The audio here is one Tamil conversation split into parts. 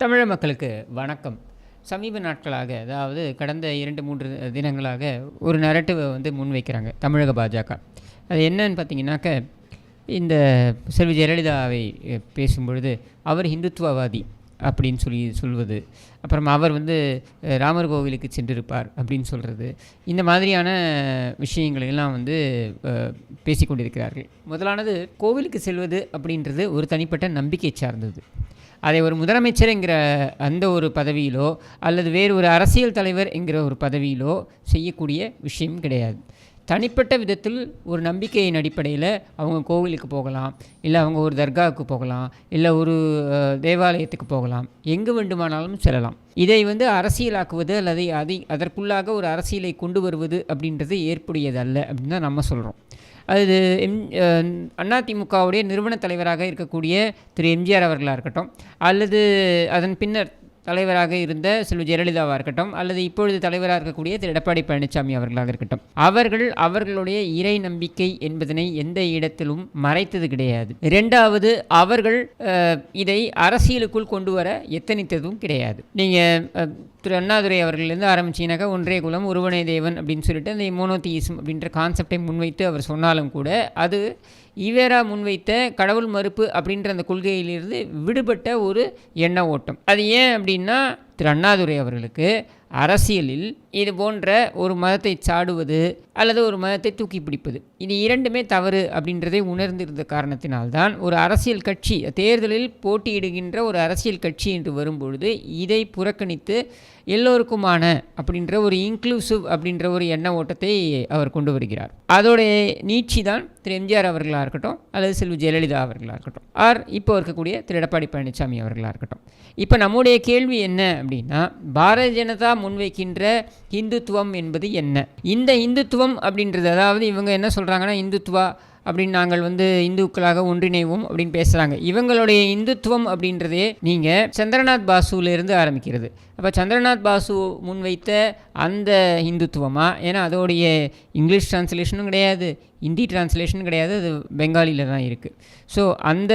தமிழ மக்களுக்கு வணக்கம். சமீப நாட்களாக அதாவது கடந்த இரண்டு மூன்று தினங்களாக ஒரு நரட்டிவை வந்து முன்வைக்கிறாங்க தமிழக பாஜக. அது என்னன்னு பார்த்தீங்கன்னாக்க இந்த செல்வி ஜெயலலிதாவை பேசும்பொழுது அவர் ஹிந்துத்துவவாதி அப்படின்னு சொல்லி சொல்வது அப்புறம் அவர் வந்து ராமர் கோவிலுக்கு சென்றிருப்பார் அப்படின்னு சொல்கிறது இந்த மாதிரியான விஷயங்களெல்லாம் வந்து பேசிக்கொண்டிருக்கிறார்கள் முதலானது கோவிலுக்கு செல்வது அப்படின்றது ஒரு தனிப்பட்ட நம்பிக்கை சார்ந்தது. அதை ஒரு முதலமைச்சர் என்கிற அந்த ஒரு பதவியிலோ அல்லது வேறு ஒரு அரசியல் தலைவர் என்கிற ஒரு பதவியிலோ செய்யக்கூடிய விஷயம் கிடையாது. தனிப்பட்ட விதத்தில் ஒரு நம்பிக்கையின் அடிப்படையில் அவங்க கோவிலுக்கு போகலாம் இல்லை அவங்க ஒரு தர்காவுக்கு போகலாம் இல்லை ஒரு தேவாலயத்துக்கு போகலாம். எங்கு வேண்டுமானாலும் செல்லலாம். இதை வந்து அரசியலாக்குவது அல்லது அதை அதற்குள்ளாக ஒரு அரசியலை கொண்டு வருவது அப்படின்றது ஏற்புடையதல்ல அப்படின்னு தான் நம்ம சொல்கிறோம் அது எம் அதிமுகவுடைய நிறுவன தலைவராக இருக்கக்கூடிய திரு எம்ஜிஆர் அவர்களாக இருக்கட்டும் அல்லது அதன் பின்னர் தலைவராக இருந்த செல்வி ஜெயலலிதாவாக இருக்கட்டும் அல்லது இப்பொழுது தலைவராக இருக்கக்கூடிய திரு எடப்பாடி பழனிசாமி அவர்களாக இருக்கட்டும் அவர்கள் அவர்களுடைய இறை நம்பிக்கை என்பதனை எந்த இடத்திலும் மறைத்தது கிடையாது. இரண்டாவது அவர்கள் இதை அரசியலுக்குள் கொண்டு வர எத்தனித்ததும் கிடையாது. நீங்கள் திரு அண்ணாதுரை அவர்களிருந்து ஆரம்பிச்சிங்கனாக்கா ஒன்றே குலம் ஒருவனே தேவன் அப்படின்னு சொல்லிட்டு அந்த மோனோதியிசம் அப்படின்ற கான்செப்டை முன்வைத்து அவர் சொன்னாலும் கூட அது ஈவேரா முன்வைத்த கடவுள் மறுப்பு அப்படின்ற அந்த கொள்கையிலிருந்து விடுபட்ட ஒரு எண்ண ஓட்டம். அது ஏன் அப்படின்னா திரு. அண்ணாதுரை அவர்களுக்கு அரசியலில் இது போன்ற ஒரு மதத்தை சாடுவது அல்லது ஒரு மதத்தை தூக்கி பிடிப்பது இது இரண்டுமே தவறு அப்படின்றதை உணர்ந்திருந்த காரணத்தினால்தான் ஒரு அரசியல் கட்சி தேர்தலில் போட்டியிடுகின்ற ஒரு அரசியல் கட்சி என்று வரும்பொழுது இதை புறக்கணித்து எல்லோருக்குமான அப்படின்ற ஒரு இன்க்ளூசிவ் அப்படின்ற ஒரு எண்ண ஓட்டத்தை அவர் கொண்டு வருகிறார். அதோடைய நீட்சி தான் திரு எம்ஜிஆர் அவர்களாக இருக்கட்டும் அல்லது செல்வி ஜெயலலிதா அவர்களாக இருக்கட்டும் ஆர் இப்போ இருக்கக்கூடிய திரு எடப்பாடி பழனிசாமி அவர்களாக இருக்கட்டும். இப்போ நம்முடைய கேள்வி என்ன அப்படின்னா பாரதிய ஜனதா முன்வைக்கின்ற இந்துத்துவம் என்பது என்ன? இந்த இந்துத்துவம் அப்படின்றது அதாவது இவங்க என்ன சொல்கிறாங்கன்னா இந்துத்துவா அப்படின்னு நாங்கள் வந்து இந்துக்களாக ஒன்றிணைவோம் அப்படின்னு பேசுகிறாங்க இவங்களுடைய இந்துத்துவம் அப்படின்றதே நீங்கள் சந்திரநாத் பாசுவிலிருந்து ஆரம்பிக்கிறது. அப்போ சந்திரநாத் பாசு முன்வைத்த அந்த இந்துத்துவமா? ஏன்னா அதோடைய இங்கிலீஷ் டிரான்ஸ்லேஷனும் கிடையாது ஹிந்தி டிரான்ஸ்லேஷனும் கிடையாது அது பெங்காலியில் தான் இருக்குது ஸோ அந்த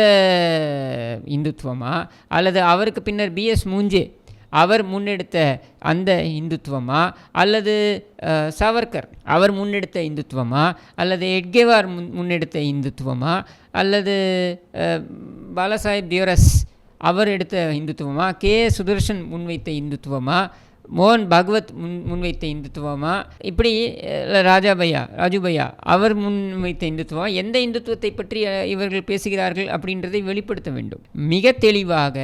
இந்துத்துவமா? அல்லது அவருக்கு பின்னர் பிஎஸ் மூஞ்சே அவர் முன்னெடுத்த அந்த இந்துத்துவமா? அல்லது சாவர்கர் அவர் முன்னெடுத்த இந்துத்துவமா? அல்லது எட்கேவார் முன் முன்னெடுத்த இந்துத்துவமா? அல்லது பாலாசாஹிப் தியோரஸ் அவர் எடுத்த இந்துத்துவமா? கே சுதர்ஷன் முன்வைத்த இந்துத்துவமா? மோகன் பகவத் முன் முன்வைத்த இந்துத்துவமா? இப்படி ராஜாபையா ராஜுபையா ராஜு அவர் முன்வைத்த இந்துத்துவம்? எந்த இந்துத்துவத்தை பற்றி இவர்கள் பேசுகிறார்கள் அப்படின்றதை வெளிப்படுத்த வேண்டும். மிக தெளிவாக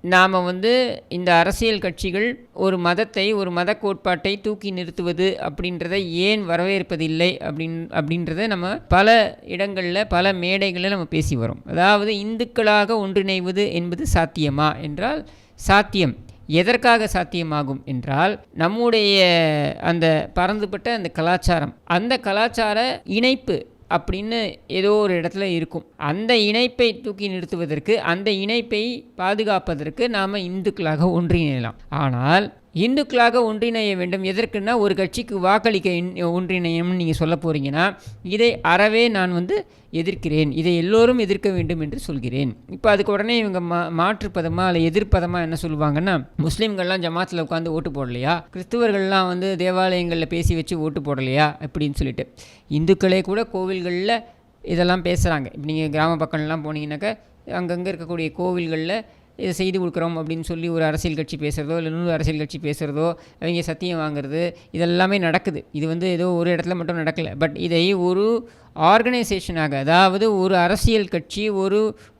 நாம் வந்து இந்த அரசியல் கட்சிகள் ஒரு மதத்தை ஒரு மத கோட்பாட்டை தூக்கி நிறுத்துவது அப்படின்றதை ஏன் வரவேற்பதில்லை அப்படின் அப்படின்றத நம்ம பல இடங்களில் பல மேடைகளில் நம்ம பேசி வரோம். அதாவது இந்துக்களாக ஒன்றிணைவது என்பது சாத்தியமா? என்றால் சாத்தியம். எதற்காக சாத்தியமாகும் என்றால் நம்முடைய அந்த பறந்துபட்ட அந்த கலாச்சாரம் அந்த கலாச்சார இணைப்பு அப்படின்னு ஏதோ ஒரு இடத்துல இருக்கும். அந்த இணைப்பை தூக்கி நிறுத்துவதற்கு அந்த இணைப்பை பாதுகாப்பதற்கு நாம் இந்துக்களாக ஒன்றிணையலாம். ஆனால் இந்துக்களாக ஒன்றிணைய வேண்டும். எதற்குன்னா ஒரு கட்சிக்கு வாக்களிக்க இன்- ஒன்றிணையம்னு நீங்கள் சொல்ல போகிறீங்கன்னா இதை அறவே நான் வந்து எதிர்க்கிறேன். இதை எல்லோரும் எதிர்க்க வேண்டும் என்று சொல்கிறேன். இப்போ அதுக்கு உடனே இவங்க மா மாற்றுப்பதமாக இல்லை எதிர்ப்பதமாக என்ன சொல்லுவாங்கன்னா முஸ்லீம்கள்லாம் ஜமாத்தில் உட்காந்து ஓட்டு போடலையா? கிறிஸ்துவர்கள்லாம் வந்து தேவாலயங்களில் பேசி வச்சு ஓட்டு போடலையா? அப்படின்னு சொல்லிட்டு. இந்துக்களே கூட கோவில்களில் இதெல்லாம் பேசுகிறாங்க இப்போ நீங்கள் கிராம பக்கம்லாம் போனீங்கன்னாக்கா அங்கங்கே இருக்கக்கூடிய கோவில்களில் இதை செய்து கொடுக்குறோம் அப்படின்னு சொல்லி ஒரு அரசியல் கட்சி பேசுகிறதோ இல்லை இன்னொரு அரசியல் கட்சி பேசுகிறதோ அவங்க சத்தியம் வாங்குறது இதெல்லாமே நடக்குது. இது வந்து ஏதோ ஒரு இடத்துல மட்டும் நடக்கலை. பட் இதை ஒரு ஆர்கனைசேஷனாக அதாவது ஒரு அரசியல் கட்சி ஒரு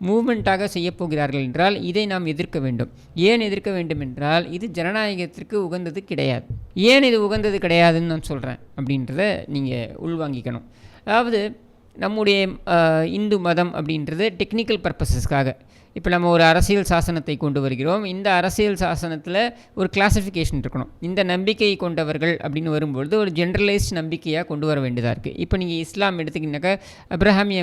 மூமெண்ட்டாக செய்யப்போகிறார்கள் என்றால் இதை நாம் எதிர்க்க வேண்டும். ஏன் எதிர்க்க வேண்டும் என்றால் இது ஜனநாயகத்திற்கு உகந்தது கிடையாது. ஏன் இது உகந்தது கிடையாதுன்னு நான் சொல்கிறேன் அப்படின்றத நீங்கள் உள்வாங்கிக்கணும். அதாவது நம்முடைய இந்து மதம் அப்படின்றது டெக்னிக்கல் பர்பஸஸ்க்காக இப்போ நம்ம ஒரு அரசியல் சாசனத்தை கொண்டு வருகிறோம். இந்த அரசியல் சாசனத்தில் ஒரு கிளாசிஃபிகேஷன் இருக்கணும். இந்த நம்பிக்கை கொண்டவர்கள் அப்படின்னு வரும்பொழுது ஒரு ஜென்ரலைஸ்ட் நம்பிக்கையாக கொண்டு வர வேண்டியதாக இருக்குது இப்போ நீங்கள் இஸ்லாம் எடுத்திங்கனாக்கா அப்ரஹாமிய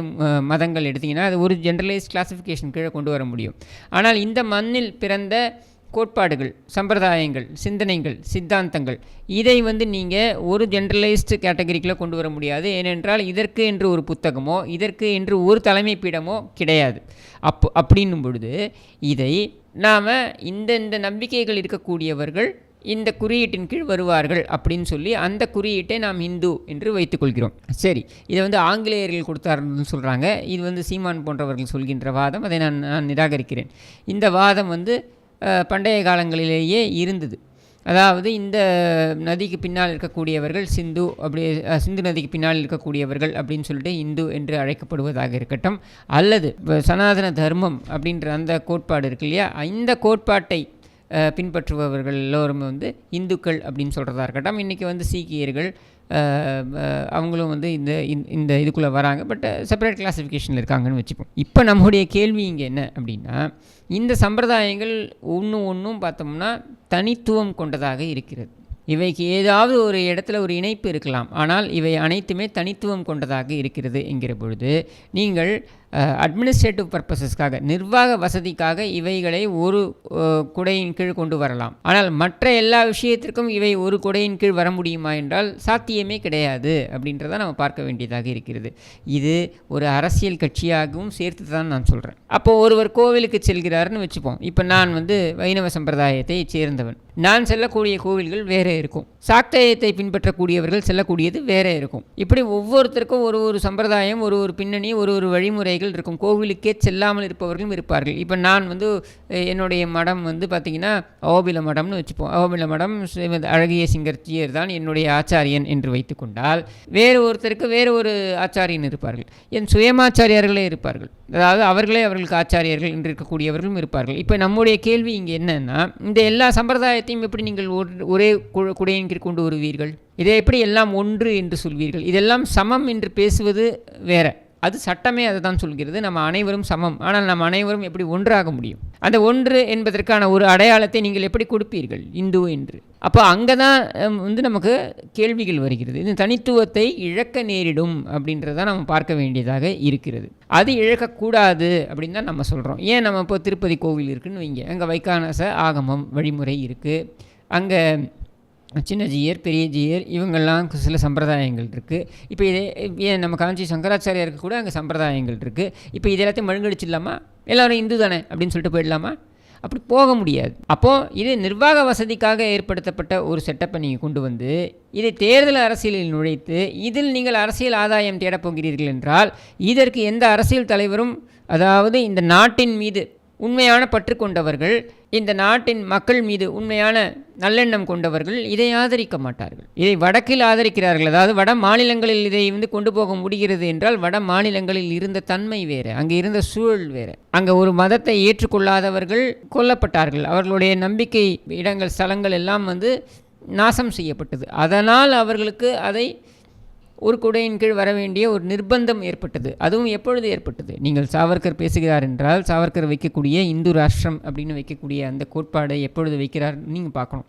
மதங்கள் எடுத்திங்கன்னா அது ஒரு ஜென்ரலைஸ்ட் கிளாசிஃபிகேஷன் கீழே கொண்டு வர முடியும். ஆனால் இந்த மண்ணில் பிறந்த கோட்பாடுகள் சம்பிரதாயங்கள் சிந்தனைகள் சித்தாந்தங்கள் இதை வந்து நீங்கள் ஒரு ஜென்ரலைஸ்டு கேட்டகரிக்குள்ளே கொண்டு வர முடியாது. ஏனென்றால் இதற்கு என்று ஒரு புத்தகமோ இதற்கு என்று ஒரு தலைமை பீடமோ கிடையாது. அப்போ அப்படின்னும் பொழுது இதை நாம் இந்த இந்த நம்பிக்கைகள் இருக்கக்கூடியவர்கள் இந்த குறியீட்டின் கீழ் வருவார்கள் அப்படின்னு சொல்லி அந்த குறியீட்டை நாம் இந்து என்று வைத்துக்கொள்கிறோம் சரி இதை வந்து ஆங்கிலேயர்கள் கொடுத்தாருன்னு சொல்கிறாங்க இது வந்து சீமான் போன்றவர்கள் சொல்கின்ற வாதம். அதை நான் நான் நிராகரிக்கிறேன். இந்த வாதம் வந்து பண்டைய காலங்களிலேயே இருந்தது. அதாவது இந்த நதிக்கு பின்னால் இருக்கக்கூடியவர்கள் சிந்து அப்படி சிந்து நதிக்கு பின்னால் இருக்கக்கூடியவர்கள் அப்படின்னு சொல்லிட்டு இந்து என்று அழைக்கப்படுவதாக இருக்கட்டும். அல்லது சனாதன தர்மம் அப்படின்ற அந்த கோட்பாடு இருக்கு இல்லையா? இந்த கோட்பாட்டை பின்பற்றுபவர்கள் எல்லோரும் வந்து இந்துக்கள் அப்படின்னு சொல்கிறதா இருக்கட்டும். இன்றைக்கி வந்து சீக்கியர்கள் அவங்களும் வந்து இந்த இந்த- இந்த இதுக்குள்ளே வராங்க. பட் செப்பரேட் கிளாஸிஃபிகேஷனில் இருக்காங்கன்னு வச்சுப்போம். இப்போ நம்முடைய கேள்வி இங்கே என்ன அப்படின்னா இந்த சம்பிரதாயங்கள் ஒன்று ஒன்றும் பார்த்தோம்னா தனித்துவம் கொண்டதாக இருக்கிறது. இவைக்கு ஏதாவது ஒரு இடத்துல ஒரு இணைப்பு இருக்கலாம். ஆனால் இவை அனைத்துமே தனித்துவம் கொண்டதாக இருக்கிறது என்கிற பொழுது நீங்கள் அட்மினிஸ்ட்ரேட்டிவ் பர்பஸஸ்க்காக நிர்வாக வசதிக்காக இவைகளை ஒரு குடையின் கீழ் கொண்டு வரலாம். ஆனால் மற்ற எல்லா விஷயத்திற்கும் இவை ஒரு குடையின் கீழ் வர முடியுமா என்றால் சாத்தியமே கிடையாது அப்படின்றத நம்ம பார்க்க வேண்டியதாக இருக்கிறது. இது ஒரு அரசியல் கட்சியாகவும் சேர்த்து தான் நான் சொல்கிறேன் அப்போ ஒருவர் கோவிலுக்கு செல்கிறாருன்னு வச்சுப்போம். இப்போ நான் வந்து வைணவ சம்பிரதாயத்தை சேர்ந்தவன். நான் செல்லக்கூடிய கோவில்கள் வேறே இருக்கும். சாக்தேயத்தை பின்பற்றக்கூடியவர்கள் செல்லக்கூடியது வேறே இருக்கும். இப்படி ஒவ்வொருத்தருக்கும் ஒரு ஒரு சம்பிரதாயம் ஒரு ஒரு பின்னணி ஒரு ஒரு வழிமுறைகள் இருக்கும். கோவிலுக்கே செல்லாமல் இருப்பவர்களும் இருப்பார்கள். இப்போ நான் வந்து என்னுடைய மடம் வந்து பார்த்திங்கன்னா அவோபில மடம்னு வச்சுப்போம். அவோபில மடம் அழகிய சிங்கர்ஜியர் தான் என்னுடைய ஆச்சாரியன் என்று வைத்துக்கொண்டால் வேறு ஒருத்தருக்கு வேறு ஒரு ஆச்சாரியன் இருப்பார்கள். என் சுயமாச்சாரியார்களே இருப்பார்கள். அதாவது அவர்களே அவர்களுக்கு ஆச்சாரியர்கள் என்று இருக்கக்கூடியவர்களும் இருப்பார்கள். இப்போ நம்முடைய கேள்வி இங்கே என்னென்னா இந்த எல்லா சம்பிரதாயத்தையும் எப்படி நீங்கள் ஒரே குடையின் கீழ் கொண்டு வருவீர்கள்? இதை எப்படி எல்லாம் ஒன்று என்று சொல்வீர்கள்? இதெல்லாம் சமம் என்று பேசுவது வேற. அது சட்டமே அதை தான் சொல்கிறது. நம்ம அனைவரும் சமம். ஆனால் நம்ம அனைவரும் எப்படி ஒன்றாக முடியும்? அந்த ஒன்று என்பதற்கான ஒரு அடையாளத்தை நீங்கள் எப்படி கொடுப்பீர்கள்? இந்து என்று. அப்போ அங்கே தான் வந்து நமக்கு கேள்விகள் வருகிறது. இந்த தனித்துவத்தை இழக்க நேரிடும் அப்படின்றத நம்ம பார்க்க வேண்டியதாக இருக்கிறது. அது இழக்கக்கூடாது அப்படின்னு தான் நம்ம சொல்கிறோம் ஏன் நம்ம இப்போ திருப்பதி கோவில் இருக்குன்னு வைங்க. அங்கே வைக்கானச ஆகமம் வழிமுறை இருக்குது அங்கே சின்ன ஜீயர் பெரிய ஜீயர் இவங்கெல்லாம் சில சம்பிரதாயங்கள் இருக்குது இப்போ இதே நம்ம காஞ்சி சங்கராச்சாரியாருக்கு கூட அங்கே சம்பிரதாயங்கள் இருக்குது இப்போ இது எல்லாத்தையும் மழுங்கடிச்சிடலாமா? எல்லோரும் இந்து தானே அப்படின்னு சொல்லிட்டு போயிடலாமா? அப்படி போக முடியாது. அப்போது இது நிர்வாக வசதிக்காக ஏற்படுத்தப்பட்ட ஒரு செட்டப்பை நீங்கள் கொண்டு வந்து இதை தேர்தல் அரசியலில் நுழைத்து இதில் நீங்கள் அரசியல் ஆதாயம் தேடப் போகிறீர்கள் என்றால் இதற்கு எந்த அரசியல் தலைவரும் அதாவது இந்த நாட்டின் மீது உண்மையான பற்று கொண்டவர்கள் இந்த நாட்டின் மக்கள் மீது உண்மையான நல்லெண்ணம் கொண்டவர்கள் இதை ஆதரிக்க மாட்டார்கள். இதை வடக்கில் ஆதரிக்கிறார்கள். அதாவது வட மாநிலங்களில் இதை வந்து கொண்டு போக முடிகிறது என்றால் வட மாநிலங்களில் இருந்த தன்மை வேறு அங்கே இருந்த சூழல் வேறு. அங்கே ஒரு மதத்தை ஏற்றுக்கொள்ளாதவர்கள் கொல்லப்பட்டார்கள். அவர்களுடைய நம்பிக்கை இடங்கள் ஸ்தலங்கள் எல்லாம் வந்து நாசம் செய்யப்பட்டது. அதனால் அவர்களுக்கு அதை ஒரு குடையின் கீழ் வர வேண்டிய ஒரு நிர்பந்தம் ஏற்பட்டது. அதுவும் எப்பொழுது ஏற்பட்டது? நீங்கள் சாவர்கர் பேசுகிறார் என்றால் சாவர்கர் வைக்கக்கூடிய இந்து ராஷ்டிரம் அப்படின்னு வைக்கக்கூடிய அந்த கோட்பாடை எப்பொழுது வைக்கிறார் நீங்கள் பார்க்கணும்.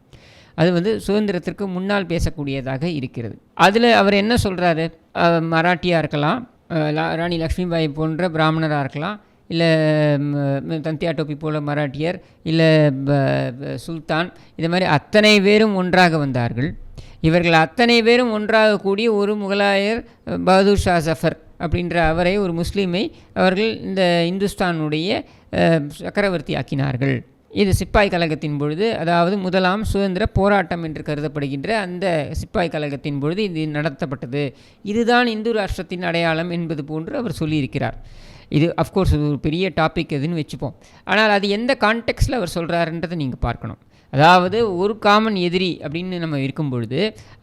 அது வந்து சுதந்திரத்திற்கு முன்னால் பேசக்கூடியதாக இருக்கிறது. அதில் அவர் என்ன சொல்கிறாரு மராட்டியாக இருக்கலாம் லா- ராணி லக்ஷ்மிபாய் போன்ற பிராமணராக இருக்கலாம் இல்லை தந்தியா டோப்பி போல மராட்டியர் இல்லை சுல்தான் இது மாதிரி அத்தனை பேரும் ஒன்றாக வந்தார்கள். இவர்கள் அத்தனை பேரும் ஒன்றாக கூடி ஒரு முகலாயர் பகதூர் ஷா ஜஃபர் அப்படின்ற அவரை ஒரு முஸ்லீமை அவர்கள் இந்த இந்துஸ்தானுடைய சக்கரவர்த்தி ஆக்கினார்கள் இது சிப்பாய் கழகத்தின் பொழுது அதாவது முதலாம் சுதந்திர போராட்டம் என்று கருதப்படுகின்ற அந்த சிப்பாய் கழகத்தின் பொழுது இது நடத்தப்பட்டது. இதுதான் இந்து ராஷ்டிரத்தின் அடையாளம் என்பது போன்று அவர் சொல்லியிருக்கிறார். இது அஃப்கோர்ஸ் இது ஒரு பெரிய டாபிக் எதுன்னு வச்சுப்போம். ஆனால் அது எந்த கான்டெக்ஸ்டில் அவர் சொல்கிறாருன்றதை நீங்கள் பார்க்கணும். அதாவது ஒரு காமன் எதிரி அப்படின்னு நம்ம இருக்கும் பொழுது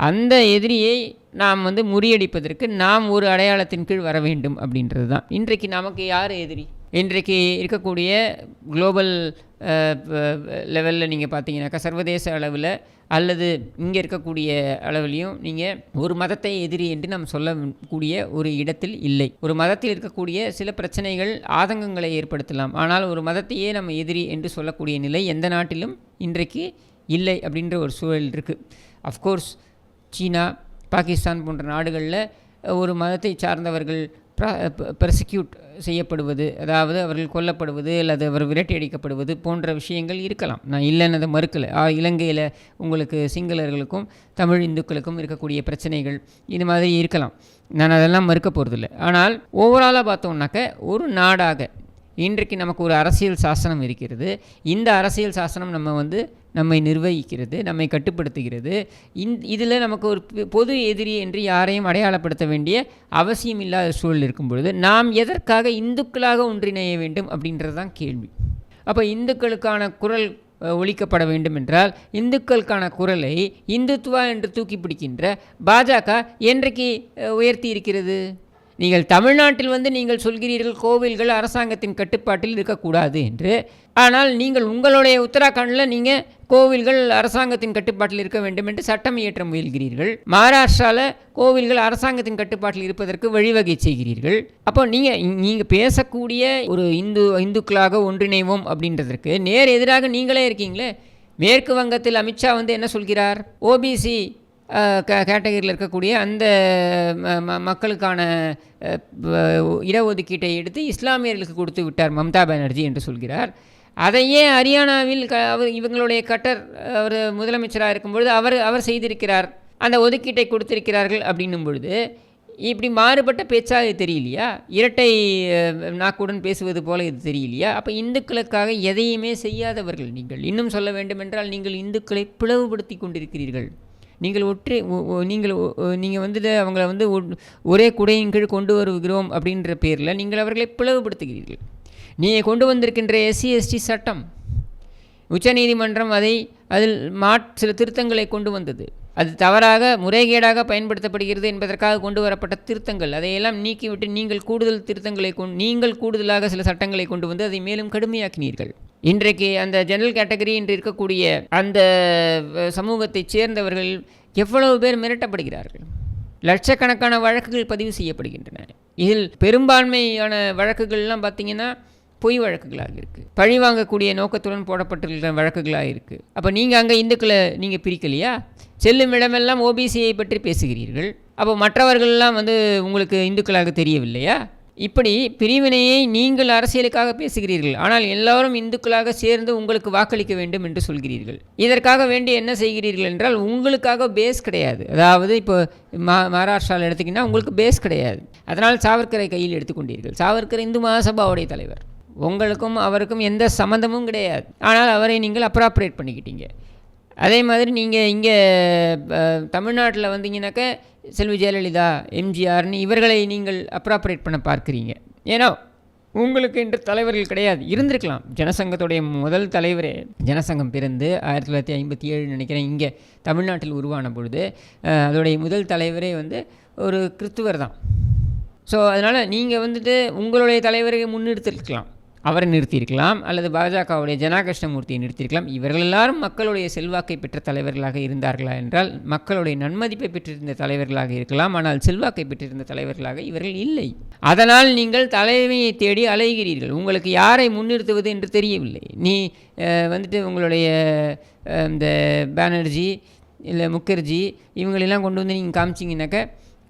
அந்த எதிரியை நாம் வந்து முறியடிப்பதற்கு நாம் ஒரு அடையாளத்தின் கீழ் வர வேண்டும் அப்படின்றது தான். இன்றைக்கு நமக்கு யார் எதிரி? இன்றைக்கு இருக்கக்கூடிய குளோபல் லெவலில் நீங்கள் பார்த்தீங்கன்னாக்கா சர்வதேச அளவில் அல்லது இங்கே இருக்கக்கூடிய அளவிலையும் நீங்கள் ஒரு மதத்தை எதிரி என்று நாம் சொல்லக்கூடிய ஒரு இடத்தில் இல்லை. ஒரு மதத்தில் இருக்கக்கூடிய சில பிரச்சனைகள் ஆதங்கங்களை ஏற்படுத்தலாம். ஆனால் ஒரு மதத்தையே நம்ம எதிரி என்று சொல்லக்கூடிய நிலை எந்த நாட்டிலும் இன்றைக்கு இல்லை அப்படின்ற ஒரு சூழல் இருக்குது அஃப்கோர்ஸ் சீனா பாகிஸ்தான் போன்ற நாடுகளில் ஒரு மதத்தை சார்ந்தவர்கள் ப்ரசிக்யூட் செய்யப்படுவது அதாவது அவர்கள் கொல்லப்படுவது அல்லது அவர் விரட்டியடிக்கப்படுவது போன்ற விஷயங்கள் இருக்கலாம். நான் இல்லைன்னு அதை மறுக்கலை இலங்கையில் உங்களுக்கு சிங்களர்களுக்கும் தமிழ் இந்துக்களுக்கும் இருக்கக்கூடிய பிரச்சனைகள் இது மாதிரி இருக்கலாம். நான் அதெல்லாம் மறுக்க போகிறதில்ல ஆனால் ஓவராலாக பார்த்தோம்னாக்க ஒரு நாடாக இன்றைக்கு நமக்கு ஒரு அரசியல் சாசனம் இருக்கிறது. இந்த அரசியல் சாசனம் நம்ம வந்து நம்மை நிர்வகிக்கிறது நம்மை கட்டுப்படுத்துகிறது. இந் இதில் நமக்கு ஒரு பொ- பொது எதிரி என்று யாரையும் அடையாளப்படுத்த வேண்டிய அவசியம் இல்லாத சூழல் இருக்கும் பொழுது நாம் எதற்காக இந்துக்களாக ஒன்றிணைய வேண்டும் அப்படின்றது தான் கேள்வி. அப்போ இந்துக்களுக்கான குரல் ஒழிக்கப்பட வேண்டும் என்றால் இந்துக்களுக்கான குரலை இந்துத்துவா என்று தூக்கி பிடிக்கின்ற பாஜக என்றைக்கு உயர்த்தி இருக்கிறது? நீங்கள் தமிழ்நாட்டில் வந்து நீங்கள் சொல்கிறீர்கள் கோவில்கள் அரசாங்கத்தின் கட்டுப்பாட்டில் இருக்கக்கூடாது என்று. ஆனால் நீங்கள் உங்களுடைய உத்தராகண்டில் நீங்கள் கோவில்கள் அரசாங்கத்தின் கட்டுப்பாட்டில் இருக்க வேண்டும் என்று சட்டம் இயற்ற முயல்கிறீர்கள். மகாராஷ்டிராவில் கோவில்கள் அரசாங்கத்தின் கட்டுப்பாட்டில் இருப்பதற்கு வழிவகை செய்கிறீர்கள். அப்போ நீங்கள் நீங்கள் பேசக்கூடிய ஒரு இந்து இந்துக்களாக ஒன்றிணைவோம் அப்படின்றதற்கு நேர் எதிராக நீங்களே இருக்கீங்களே. மேற்கு வங்கத்தில் அமித்ஷா வந்து என்ன சொல்கிறார்? ஓபிசி கேட்டகரியில் இருக்கக்கூடிய அந்த ம- ம- மக்களுக்கான இடஒதுக்கீட்டை எடுத்து இஸ்லாமியர்களுக்கு கொடுத்து விட்டார் மம்தா பானர்ஜி என்று சொல்கிறார். அதையே ஹரியானாவில் க அவர் இவங்களுடைய கட்டர் அவர் முதலமைச்சராக இருக்கும்பொழுது அவர் அவர் செய்திருக்கிறார் அந்த ஒதுக்கீட்டை கொடுத்திருக்கிறார்கள் அப்படின்னும் பொழுது இப்படி மாறுபட்ட பேச்சாக இது தெரியலையா? இரட்டை நாக்குடன் பேசுவது போல இது தெரியலையா? அப்போ இந்துக்களுக்காக எதையுமே செய்யாதவர்கள் நீங்கள். இன்னும் சொல்ல வேண்டுமென்றால் நீங்கள் இந்துக்களை பிளவுபடுத்தி கொண்டிருக்கிறீர்கள். நீங்கள் ஒற்றை ஒ- நீங்கள் ஒ- நீங்கள் வந்துட்டு அவங்கள வந்து ஒரே குடையின் கீழ் கொண்டு வருகிறோம் அப்படின்ற பேரில் நீங்கள் அவர்களை பிளவுபடுத்துகிறீர்கள். நீங்கள் கொண்டு வந்திருக்கின்ற எஸ்சி எஸ்டி சட்டம் உச்சநீதிமன்றம் அதை அதில் மாற் சில திருத்தங்களை கொண்டு வந்தது. அது தவறாக முறைகேடாக பயன்படுத்தப்படுகிறது என்பதற்காக கொண்டு வரப்பட்ட திருத்தங்கள். அதையெல்லாம் நீக்கிவிட்டு நீங்கள் கூடுதல் திருத்தங்களை கொண்டு நீங்கள் கூடுதலாக சில சட்டங்களை கொண்டு வந்து அதை மேலும் கடுமையாக்கினீர்கள். இன்றைக்கு அந்த ஜெனரல் கேட்டகரி என்று இருக்கக்கூடிய அந்த சமூகத்தைச் சேர்ந்தவர்கள் எவ்வளவு பேர் மிரட்டப்படுகிறார்கள்? லட்சக்கணக்கான வழக்குகள் பதிவு செய்யப்படுகின்றன. இதில் பெரும்பான்மையான வழக்குகள்லாம் பார்த்தீங்கன்னா பொய் வழக்குகளாக இருக்குது பழி வாங்கக்கூடிய நோக்கத்துடன் போடப்பட்டிருக்கிற வழக்குகளாக இருக்குது அப்போ நீங்கள் அங்கே இந்துக்களை நீங்கள் பிரிக்கலையா? செல்லும் இடமெல்லாம் ஓபிசியை பற்றி பேசுகிறீர்கள். அப்போ மற்றவர்கள்லாம் வந்து உங்களுக்கு இந்துக்களாக தெரியவில்லையா? இப்படி பிரிவினையை நீங்கள் அரசியலுக்காக பேசுகிறீர்கள். ஆனால் எல்லாரும் இந்துக்களாக சேர்ந்து உங்களுக்கு வாக்களிக்க வேண்டும் என்று சொல்கிறீர்கள். இதற்காக வேண்டி என்ன செய்கிறீர்கள் என்றால் உங்களுக்காக பேஸ் கிடையாது. அதாவது இப்போ மா மகாராஷ்டிராவில் எடுத்திங்கன்னா உங்களுக்கு பேஸ் கிடையாது. அதனால் சாவர்கரை கையில் எடுத்துக்கொண்டீர்கள் சாவர்கர் இந்து மகாசபாவுடைய தலைவர். உங்களுக்கும் அவருக்கும் எந்த சம்மந்தமும் கிடையாது. ஆனால் அவரை நீங்கள் அப்ராப்ரேட் பண்ணிக்கிட்டீங்க. அதே மாதிரி நீங்கள் இங்கே தமிழ்நாட்டில் வந்தீங்கன்னாக்க செல்வி ஜெயலலிதா எம்ஜிஆர்னு இவர்களை நீங்கள் அப்ராப்ரேட் பண்ண பார்க்குறீங்க. ஏன்னா உங்களுக்கு என்று தலைவர்கள் கிடையாது. இருந்திருக்கலாம். ஜனசங்கத்துடைய முதல் தலைவரே ஜனசங்கம் பிறந்து ஆயிரத்தி தொள்ளாயிரத்தி ஐம்பத்தி ஏழு நினைக்கிறேன் இங்கே தமிழ்நாட்டில் உருவான பொழுது அதோடைய முதல் தலைவரே வந்து ஒரு கிறிஸ்துவர் தான். ஸோ அதனால் நீங்கள் வந்துட்டு உங்களுடைய தலைவரை முன்னிறுத்திருக்கலாம். அவரை நிறுத்தியிருக்கலாம் அல்லது பாஜகவுடைய ஜனாகிருஷ்ணமூர்த்தியை நிறுத்தியிருக்கலாம். இவர்கள் எல்லாரும் மக்களுடைய செல்வாக்கை பெற்ற தலைவர்களாக இருந்தார்களா என்றால் மக்களுடைய நன்மதிப்பை பெற்றிருந்த தலைவர்களாக இருக்கலாம் ஆனால் செல்வாக்கை பெற்றிருந்த தலைவர்களாக இவர்கள் இல்லை. அதனால் நீங்கள் தலைமையை தேடி அலைகிறீர்கள். உங்களுக்கு யாரை முன்னிறுத்துவது என்று தெரியவில்லை. நீ வந்துட்டு உங்களுடைய இந்த பானர்ஜி இல்லை முகர்ஜி இவங்களெல்லாம் கொண்டு வந்து நீங்கள் காமிச்சிங்கனாக்க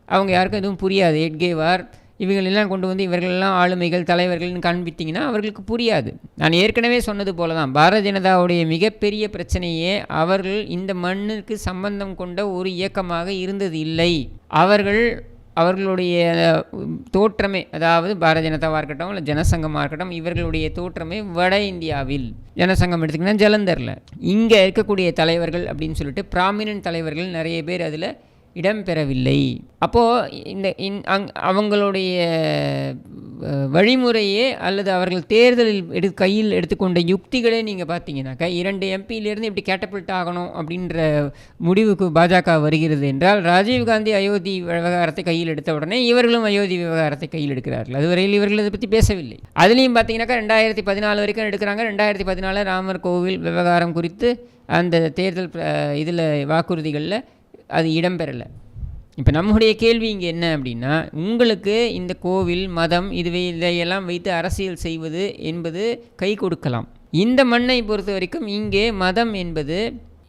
அவங்க யாருக்கும் எதுவும் புரியாது. எட்கேவார் இவங்களெல்லாம் கொண்டு வந்து இவர்களெல்லாம் ஆளுமைகள் தலைவர்கள்னு காண்பித்தீங்கன்னா அவர்களுக்கு புரியாது. நான் ஏற்கனவே சொன்னது போல தான் பாரதிய ஜனதாவுடைய மிகப்பெரிய பிரச்சனையே அவர்கள் இந்த மண்ணுக்கு சம்பந்தம் கொண்ட ஒரு இயக்கமாக இருந்தது இல்லை. அவர்கள் அவர்களுடைய தோற்றமே அதாவது பாரதிய ஜனதாவாக இருக்கட்டும் இல்லை ஜனசங்கமாக இருக்கட்டும் இவர்களுடைய தோற்றமே வட இந்தியாவில். ஜனசங்கம் எடுத்திங்கன்னா ஜலந்தரில். இங்கே இருக்கக்கூடிய தலைவர்கள் அப்படின்னு சொல்லிட்டு பிராமினன் தலைவர்கள் நிறைய பேர் அதில் இடம்பெறவில்லை. அப்போது இந்த இன் அங் அவங்களுடைய வழிமுறையே அல்லது அவர்கள் தேர்தலில் எடு கையில் எடுத்துக்கொண்ட யுக்திகளே நீங்கள் பார்த்தீங்கன்னாக்கா இரண்டு எம்பியிலேருந்து இப்படி கேட்டபிள்ட் ஆகணும் அப்படின்ற முடிவுக்கு பாஜக வருகிறது என்றால் ராஜீவ்காந்தி அயோத்தி விவகாரத்தை கையில் எடுத்த உடனே இவர்களும் அயோத்தி விவகாரத்தை கையில் எடுக்கிறார்கள். அதுவரையில் இவர்கள் இதை பற்றி பேசவில்லை. அதுலேயும் பார்த்தீங்கன்னாக்கா ரெண்டாயிரத்தி பதினாலு வரைக்கும் எடுக்கிறாங்க. ரெண்டாயிரத்தி பதினாலு ராமர் கோவில் விவகாரம் குறித்து அந்த தேர்தல் இதில் வாக்குறுதிகளில் அது இடம்பெறலை. இப்போ நம்முடைய கேள்வி இங்கே என்ன அப்படின்னா உங்களுக்கு இந்த கோவில் மதம் இதுவே இதையெல்லாம் வைத்து அரசியல் செய்வது என்பது கை கொடுக்கலாம். இந்த மண்ணை பொறுத்த வரைக்கும் இங்கே மதம் என்பது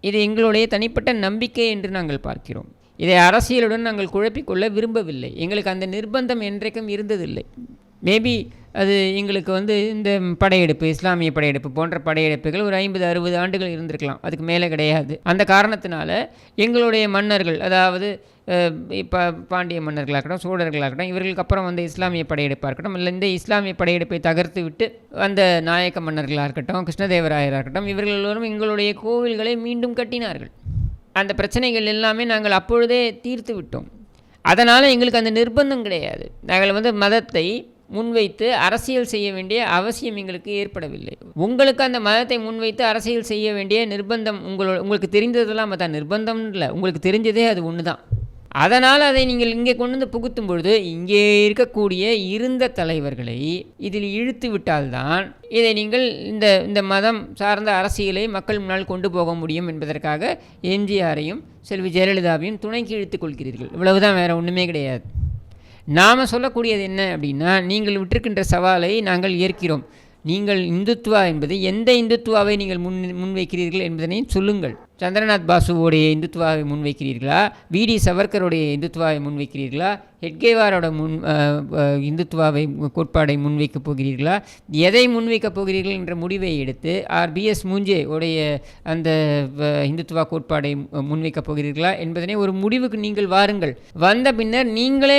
இது எங்களுடைய தனிப்பட்ட நம்பிக்கை என்று நாங்கள் பார்க்கிறோம். இதை அரசியலுடன் நாங்கள் குழப்பிக்கொள்ள விரும்பவில்லை. எங்களுக்கு அந்த நிர்பந்தம் என்றைக்கும் இருந்ததில்லை. மேபி அது எங்களுக்கு வந்து இந்த படையெடுப்பு இஸ்லாமிய படையெடுப்பு போன்ற படையெடுப்புகள் ஒரு ஐம்பது அறுபது ஆண்டுகள் இருந்திருக்கலாம். அதுக்கு மேலே கிடையாது. அந்த காரணத்தினால எங்களுடைய மன்னர்கள் அதாவது இப்போ பாண்டிய மன்னர்களாக இருக்கட்டும் சோழர்களாக இருக்கட்டும் இவர்களுக்கு அப்புறம் வந்து இஸ்லாமிய படையெடுப்பாக இருக்கட்டும் இல்லை இந்த இஸ்லாமிய படையெடுப்பை தகர்த்து விட்டு அந்த நாயக்க மன்னர்களாக இருக்கட்டும் கிருஷ்ணதேவராயராக இருக்கட்டும் இவர்கள் எல்லோரும் எங்களுடைய கோவில்களை மீண்டும் கட்டினார்கள். அந்த பிரச்சனைகள் எல்லாமே நாங்கள் அப்பொழுதே தீர்த்து விட்டோம். அதனால் எங்களுக்கு அந்த நிர்பந்தம் கிடையாது. நாங்கள் வந்து மதத்தை முன்வைத்து அரசியல் செய்ய வேண்டிய அவசியம் எங்களுக்கு ஏற்படவில்லை. உங்களுக்கு அந்த மதத்தை முன்வைத்து அரசியல் செய்ய வேண்டிய நிர்பந்தம் உங்களோட உங்களுக்கு தெரிந்ததெல்லாம் அதான் நிர்பந்தம் இல்லை. உங்களுக்கு தெரிஞ்சதே அது ஒன்று தான் அதனால் அதை நீங்கள் இங்கே கொண்டு வந்து புகுத்தும் பொழுது இங்கே இருக்கக்கூடிய இருந்த தலைவர்களை இதில் இழுத்து விட்டால்தான் இதை நீங்கள் இந்த இந்த மதம் சார்ந்த அரசியலை மக்கள் முன்னால் கொண்டு போக முடியும் என்பதற்காக எம்ஜிஆரையும் செல்வி ஜெயலலிதாவையும் துணைக்கு இழுத்துக் கொள்கிறீர்கள். இவ்வளவுதான் வேறு ஒன்றுமே கிடையாது. நாம் சொல்லக்கூடியது என்ன அப்படின்னா நீங்கள் விட்டிருக்கின்ற சவாலை நாங்கள் ஏற்கிறோம். நீங்கள் இந்துத்துவா என்பது எந்த இந்துத்துவாவை நீங்கள் முன் முன்வைக்கிறீர்கள் என்பதனையும் சொல்லுங்கள். சந்திரநாத் பாசுவோடைய இந்துத்துவாவை முன்வைக்கிறீர்களா? விடி சவர்கருடைய இந்துத்துவாவை முன்வைக்கிறீர்களா? ஹெட்கேவாரோட முன் இந்துத்துவாவை கோட்பாடை முன்வைக்கப் போகிறீர்களா? எதை முன்வைக்கப் போகிறீர்கள் என்ற முடிவை எடுத்து ஆர். பிஎஸ் மூஞ்சே உடைய அந்த இந்துத்துவா கோட்பாடை முன்வைக்கப் போகிறீர்களா என்பதனை ஒரு முடிவுக்கு நீங்கள் வாருங்கள். வந்த பின்னர் நீங்களே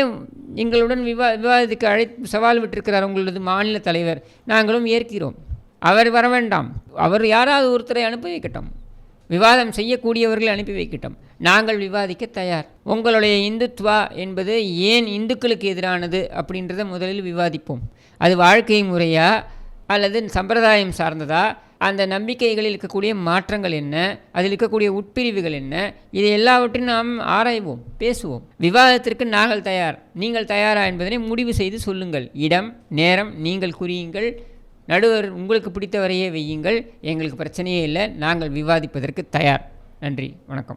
எங்களுடன் விவா விவாதத்துக்கு அழை சவால் விட்டிருக்கிறார் உங்களது மாநில தலைவர். நாங்களும் ஏற்கிறோம். அவர் வர வேண்டாம் அவர் யாராவது ஒருத்தரை அனுப்பி வைக்கட்டும். விவாதம் செய்யக்கூடியவர்களை அனுப்பி வைக்கட்டும். நாங்கள் விவாதிக்க தயார். உங்களுடைய இந்துத்வா என்பது ஏன் இந்துக்களுக்கு எதிரானது அப்படின்றத முதலில் விவாதிப்போம். அது வாழ்க்கை முறையா அல்லது சம்பிரதாயம் சார்ந்ததா? அந்த நம்பிக்கைகளில் இருக்கக்கூடிய மாற்றங்கள் என்ன? அதில் இருக்கக்கூடிய உட்பிரிவுகள் என்ன? இதை எல்லாவற்றையும் நாம் ஆராய்வோம் பேசுவோம். விவாதத்திற்கு நாங்கள் தயார். நீங்கள் தயாரா என்பதனை முடிவு செய்து சொல்லுங்கள். இடம் நேரம் நீங்கள் குறியுங்கள். நடுவர் உங்களுக்கு பிடித்தவரையே வையுங்கள் எங்களுக்கு பிரச்சனையே இல்லை. நாங்கள் விவாதிப்பதற்கு தயார். நன்றி. வணக்கம்.